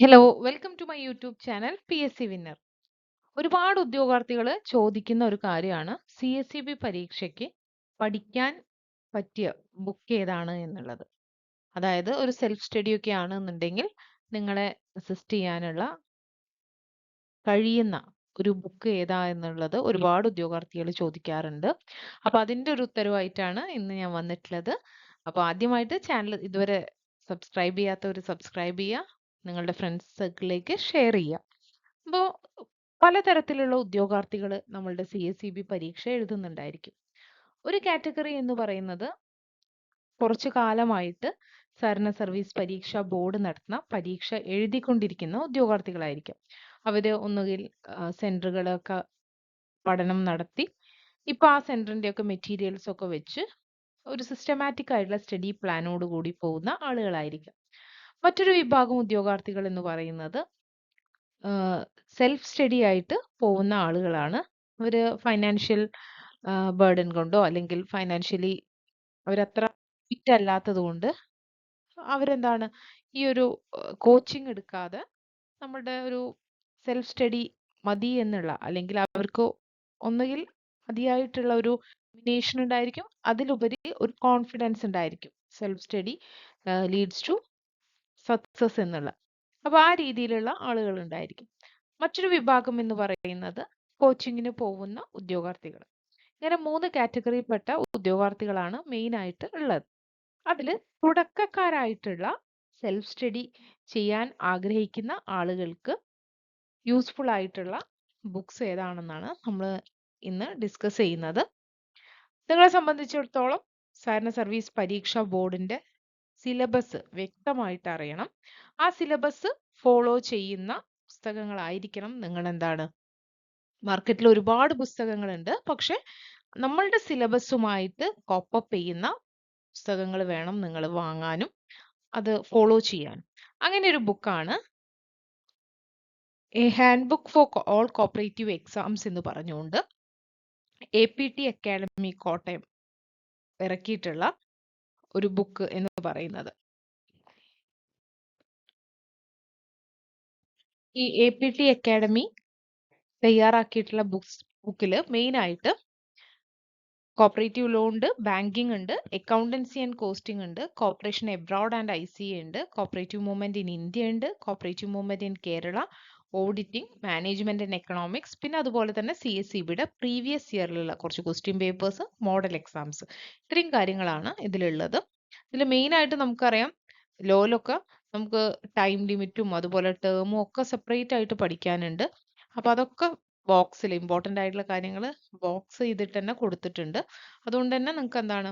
Hello welcome to my YouTube channel P S C winner ഒരുപാട് ഉദ്യോഗാർത്ഥികൾ ചോദിക്കുന്ന ഒരു കാര്യമാണ് സി എസ് സി ബി പരീക്ഷയ്ക്ക് പഠിക്കാൻ പറ്റിയ ബുക്ക് ഏതാണ് എന്നുള്ളത്. അതായത് ഒരു സെൽഫ് സ്റ്റഡി ഒക്കെ ആണെന്നുണ്ടെങ്കിൽ നിങ്ങളെ അസിസ്റ്റ് ചെയ്യാനുള്ള കഴിയുന്ന ഒരു ബുക്ക് ഏതാ എന്നുള്ളത് ഒരുപാട് ഉദ്യോഗാർത്ഥികൾ ചോദിക്കാറുണ്ട്. അപ്പൊ അതിന്റെ ഒരു ഉത്തരവായിട്ടാണ് ഇന്ന് ഞാൻ വന്നിട്ടുള്ളത്. അപ്പൊ ആദ്യമായിട്ട് ചാനൽ ഇതുവരെ സബ്സ്ക്രൈബ് ചെയ്യാത്തവർ സബ്സ്ക്രൈബ് ചെയ്യുക. നിങ്ങളുടെ ഫ്രണ്ട്സ് സർക്കിളിലേക്ക് ഷെയർ ചെയ്യുക അപ്പോൾ പലതരത്തിലുള്ള ഉദ്യോഗാർത്ഥികൾ നമ്മളുടെ സി എസ് സി ബി പരീക്ഷ എഴുതുന്നുണ്ടായിരിക്കും. ഒരു കാറ്റഗറി എന്ന് പറയുന്നത് കുറച്ചു കാലമായിട്ട് സഹകരണ സർവീസ് പരീക്ഷ ബോർഡ് നടത്തുന്ന പരീക്ഷ എഴുതിക്കൊണ്ടിരിക്കുന്ന ഉദ്യോഗാർത്ഥികളായിരിക്കും. അവർ ഒന്നുകിൽ സെന്ററുകളൊക്കെ പഠനം നടത്തി ഇപ്പോൾ ആ സെന്ററിന്റെ ഒക്കെ മെറ്റീരിയൽസ് ഒക്കെ വെച്ച് ഒരു സിസ്റ്റമാറ്റിക് ആയിട്ടുള്ള സ്റ്റഡി പ്ലാനോട് കൂടി പോകുന്ന ആളുകളായിരിക്കും. മറ്റൊരു വിഭാഗം ഉദ്യോഗാർത്ഥികൾ എന്ന് പറയുന്നത് സെൽഫ് സ്റ്റഡി ആയിട്ട് പോകുന്ന ആളുകളാണ്. അവർ ഫൈനാൻഷ്യൽ ബേർഡൻ കൊണ്ടോ അല്ലെങ്കിൽ ഫൈനാൻഷ്യലി അവരത്ര ഫിറ്റ് അല്ലാത്തത് കൊണ്ട് അവരെന്താണ് ഈ ഒരു കോച്ചിങ് എടുക്കാതെ നമ്മുടെ ഒരു സെൽഫ് സ്റ്റഡി മതി എന്നുള്ള അല്ലെങ്കിൽ അവർക്ക് ഒന്നുകിൽ മതിയായിട്ടുള്ള ഒരു ഡിമിനേഷൻ ഉണ്ടായിരിക്കും. അതിലുപരി ഒരു കോൺഫിഡൻസ് ഉണ്ടായിരിക്കും. Self study leads to success എന്നുള്ള. അപ്പൊ ആ രീതിയിലുള്ള ആളുകൾ ഉണ്ടായിരിക്കും. മറ്റൊരു വിഭാഗം എന്ന് പറയുന്നത് കോച്ചിങ്ങിന് പോകുന്ന ഉദ്യോഗാർത്ഥികൾ. ഇങ്ങനെ മൂന്ന് കാറ്റഗറിയിൽപ്പെട്ട ഉദ്യോഗാർത്ഥികളാണ് മെയിൻ ആയിട്ട് ഉള്ളത്. അതിൽ തുടക്കക്കാരായിട്ടുള്ള സെൽഫ് സ്റ്റഡി ചെയ്യാൻ ആഗ്രഹിക്കുന്ന ആളുകൾക്ക് യൂസ്ഫുൾ ആയിട്ടുള്ള ബുക്സ് ഏതാണെന്നാണ് നമ്മൾ ഇന്ന് ഡിസ്കസ് ചെയ്യുന്നത്. നിങ്ങളെ സംബന്ധിച്ചിടത്തോളം സഹകരണ സർവീസ് പരീക്ഷാ ബോർഡിന്റെ സിലബസ് വ്യക്തമായിട്ട് അറിയണം. ആ സിലബസ് ഫോളോ ചെയ്യുന്ന പുസ്തകങ്ങളായിരിക്കണം നിങ്ങൾ എന്താണ് മാർക്കറ്റിൽ ഒരുപാട് പുസ്തകങ്ങളുണ്ട്. പക്ഷെ നമ്മളുടെ സിലബസുമായിട്ട് കോപ്പപ്പ് ചെയ്യുന്ന പുസ്തകങ്ങൾ വേണം നിങ്ങൾ വാങ്ങാനും അത് ഫോളോ ചെയ്യാനും. അങ്ങനെ ഒരു ബുക്കാണ് A handbook for all cooperative exams എന്ന് പറഞ്ഞുകൊണ്ട് A P T academy Kottayam ഇറക്കിയിട്ടുള്ള ഒരു ബുക്ക് എന്ന് പറയുന്നത്. ഈ എ പി ടി അക്കാഡമി തയ്യാറാക്കിയിട്ടുള്ള ബുക്സ് ബുക്കിൽ മെയിൻ ആയിട്ട് കോപ്പറേറ്റീവ് ലോ ഉണ്ട് ബാങ്കിങ് ഉണ്ട് അക്കൗണ്ടൻസി ആൻഡ് കോസ്റ്റിംഗ് ഉണ്ട് cooperation abroad and I C ഉണ്ട് കോപ്പറേറ്റീവ് മൂവ്മെന്റ് ഇൻ ഇന്ത്യ ഉണ്ട് cooperative movement in Kerala auditing management and economics പിന്നെ അതുപോലെ തന്നെ സി എസ് സി ബിയുടെ പ്രീവിയസ് ഇയറിലുള്ള കുറച്ച് ക്വസ്റ്റ്യൻ പേപ്പേഴ്സ് മോഡൽ എക്സാംസ് ഇത്രയും കാര്യങ്ങളാണ് ഇതിലുള്ളത്. ഇതിൽ മെയിനായിട്ട് നമുക്കറിയാം ലോലൊക്കെ നമുക്ക് ടൈം ലിമിറ്റും അതുപോലെ ടേമും ഒക്കെ സെപ്പറേറ്റ് ആയിട്ട് പഠിക്കാനുണ്ട്. അപ്പോൾ അതൊക്കെ ബോക്സിൽ ഇമ്പോർട്ടന്റ് ആയിട്ടുള്ള കാര്യങ്ങൾ ബോക്സ് ചെയ്തിട്ട് തന്നെ കൊടുത്തിട്ടുണ്ട്. അതുകൊണ്ട് തന്നെ നിങ്ങൾക്ക് എന്താണ്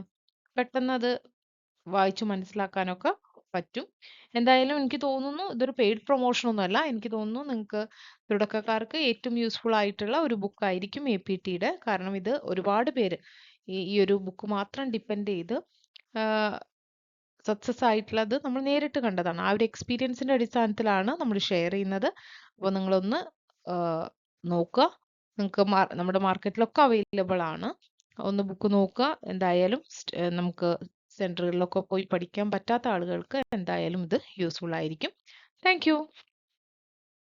പെട്ടെന്ന് അത് വായിച്ചു മനസ്സിലാക്കാനൊക്കെ പറ്റും. എന്തായാലും എനിക്ക് തോന്നുന്നു ഇതൊരു പെയ്ഡ് പ്രൊമോഷൻ ഒന്നുമല്ല എനിക്ക് തോന്നുന്നു നിങ്ങൾക്ക് തുടക്കക്കാർക്ക് ഏറ്റവും യൂസ്ഫുൾ ആയിട്ടുള്ള ഒരു ബുക്ക് ആയിരിക്കും എ പി ടിയുടെ കാരണം ഇത് ഒരുപാട് പേര് ഈ ഒരു ബുക്ക് മാത്രം ഡിപ്പെൻഡ് ചെയ്ത് സക്സസ് ആയിട്ടുള്ളത് നമ്മൾ നേരിട്ട് കണ്ടതാണ്. ആ ഒരു എക്സ്പീരിയൻസിന്റെ അടിസ്ഥാനത്തിലാണ് നമ്മൾ ഷെയർ ചെയ്യുന്നത്. അപ്പോൾ നിങ്ങളൊന്ന് നോക്കുക. നിങ്ങൾക്ക് നമ്മുടെ മാർക്കറ്റിലൊക്കെ അവൈലബിൾ ആണ്. ഒന്ന് ബുക്ക് നോക്കുക. എന്തായാലും നമുക്ക് സെന്ററുകളിലൊക്കെ പോയി പഠിക്കാൻ പറ്റാത്ത ആളുകൾക്ക് എന്തായാലും ഇത് യൂസ്ഫുൾ ആയിരിക്കും താങ്ക്